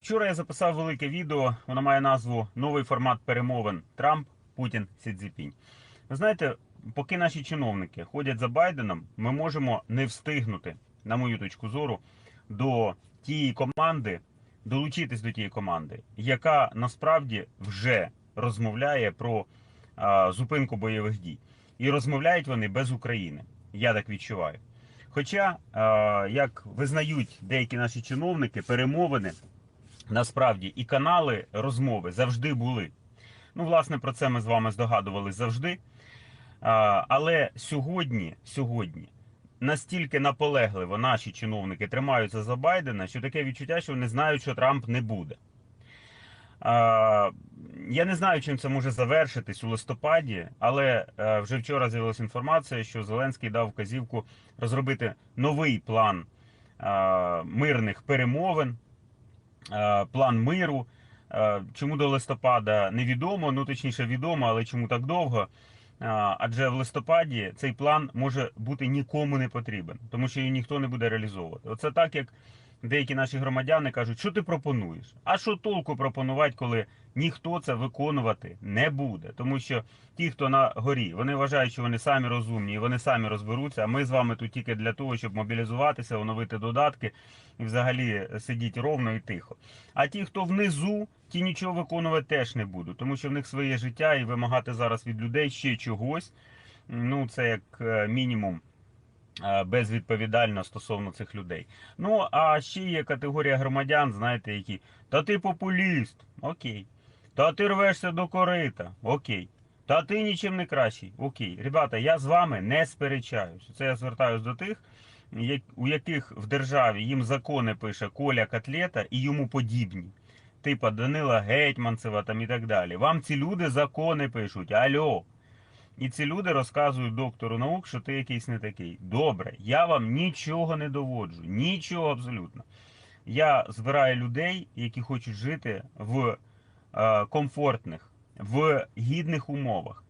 Вчора я записав велике відео, воно має назву Новий формат перемовин Трамп, Путін, Сі Цзіпінь. Ви знаєте, поки наші чиновники ходять за Байденом, ми можемо не встигнути, на мою точку зору, до тієї команди, долучитись до тієї команди, яка насправді вже розмовляє про а, зупинку бойових дій. І розмовляють вони без України. Я так відчуваю. Хоча, а, як визнають деякі наші чиновники, перемовини насправді і канали розмови завжди були. Ну, власне, про це ми з вами здогадували завжди. Але сьогодні, сьогодні настільки наполегливо наші чиновники тримаються за Байдена, що таке відчуття, що вони знають, що Трамп не буде. Я не знаю, чим це може завершитись у листопаді, але е, вже вчора з'явилася інформація, що Зеленський дав вказівку розробити новий план мирних перемовин, план миру. Е, Чому до листопада невідомо, ну точніше відомо, але чому так довго? Адже в листопаді цей план може бути нікому не потрібен, тому що її ніхто не буде реалізовувати. Оце так, як деякі наші громадяни кажуть, що ти пропонуєш? А що толку пропонувати, коли ніхто це виконувати не буде? Тому що ті, хто на горі, вони вважають, що вони самі розумні, і вони самі розберуться. А ми з вами тут тільки для того, щоб мобілізуватися, оновити додатки і взагалі сидіти ровно і тихо. А ті, хто внизу, ті нічого виконувати теж не будуть, тому що в них своє життя і вимагати зараз від людей ще чогось. Ну, це як е, мінімум безвідповідально стосовно цих людей. Ну, а ще є категорія громадян, знаєте, які та ти популіст, окей. Та ти рвешся до корита, окей. Та ти нічим не кращий. Окей. Ребята, я з вами не сперечаюся. Це я звертаюся до тих, у яких в державі їм закони пише Коля Котлета і йому подібні. Типа Данила Гетьманцева там і так далі. Вам ці люди закони пишуть. Альо. І ці люди розказують доктору наук, що ти якийсь не такий. Добре, я вам нічого не доводжу. Нічого абсолютно. Я збираю людей, які хочуть жити в е, комфортних, в гідних умовах.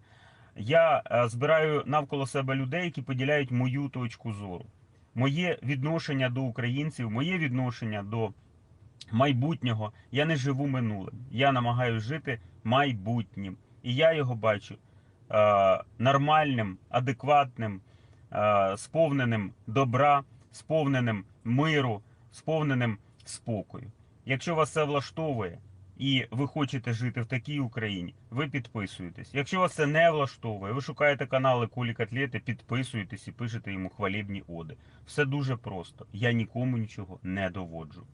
Я е, збираю навколо себе людей, які поділяють мою точку зору, моє відношення до українців, моє відношення до майбутнього. Я не живу минулим. Я намагаюся жити майбутнім. І я його бачу нормальним, адекватним, е, сповненим добра, сповненим миру, сповненим спокою. Якщо вас це влаштовує і ви хочете жити в такій Україні, ви підписуєтесь. Якщо вас це не влаштовує, ви шукаєте канали Кулі Котлети, підписуєтесь і пишете йому хвалібні оди. Все дуже просто. Я нікому нічого не доводжу.